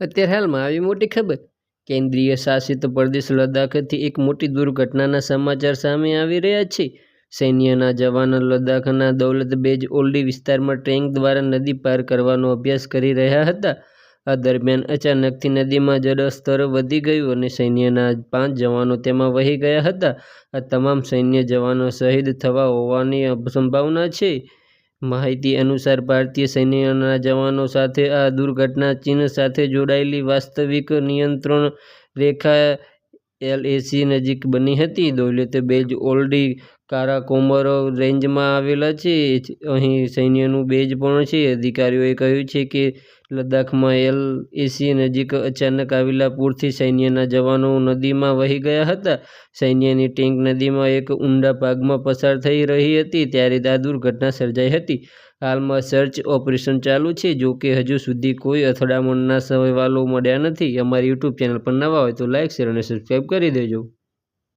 અત્યારે હાલમાં આવી મોટી ખબર? કેન્દ્રીય શાસિત પ્રદેશ લદ્દાખથી એક મોટી દુર્ઘટનાના સમાચાર સામે આવી રહ્યા છે. સૈન્યના જવાનો લદ્દાખના દૌલત બેજ ઓલ્ડી વિસ્તારમાં ટેન્ક દ્વારા નદી પાર કરવાનો અભ્યાસ કરી રહ્યા હતા. આ દરમિયાન અચાનકથી નદીમાં જળસ્તર વધી ગયું અને સૈન્યના પાંચ જવાનો તેમાં વહી ગયા હતા. આ તમામ સૈન્ય જવાનો શહીદ થવા હોવાની સંભાવના છે. માહિતી અનુસાર ભારતીય સૈન્યના જવાનો સાથે આ દુર્ઘટના ચીન સાથે જોડાયેલી વાસ્તવિક નિયંત્રણ રેખા એલએસી નજીક બની હતી. દૌલત બેજ ઓલ્ડી કારાકોરમ રેન્જમાં આવેલા છે. અહીં સૈન્યનું બેઝ પણ છે. અધિકારીઓએ કહ્યું છે કે લદ્દાખમાં એલ એસી નજીક અચાનક આવેલા પૂરથી સૈન્યના જવાનો નદીમાં વહી ગયા હતા. સૈન્યની ટેન્ક નદીમાં એક ઊંડા ભાગમાં પસાર થઈ રહી હતી ત્યારે આ દુર્ઘટના સર્જાઈ હતી. હાલમાં સર્ચ ઓપરેશન ચાલુ છે. જો કે હજુ સુધી કોઈ અથડામણના સવાલો મળ્યા નથી. અમારી યુટ્યુબ ચેનલ પર નવા હોય તો લાઇક શેર અને સબસ્ક્રાઈબ કરી દેજો.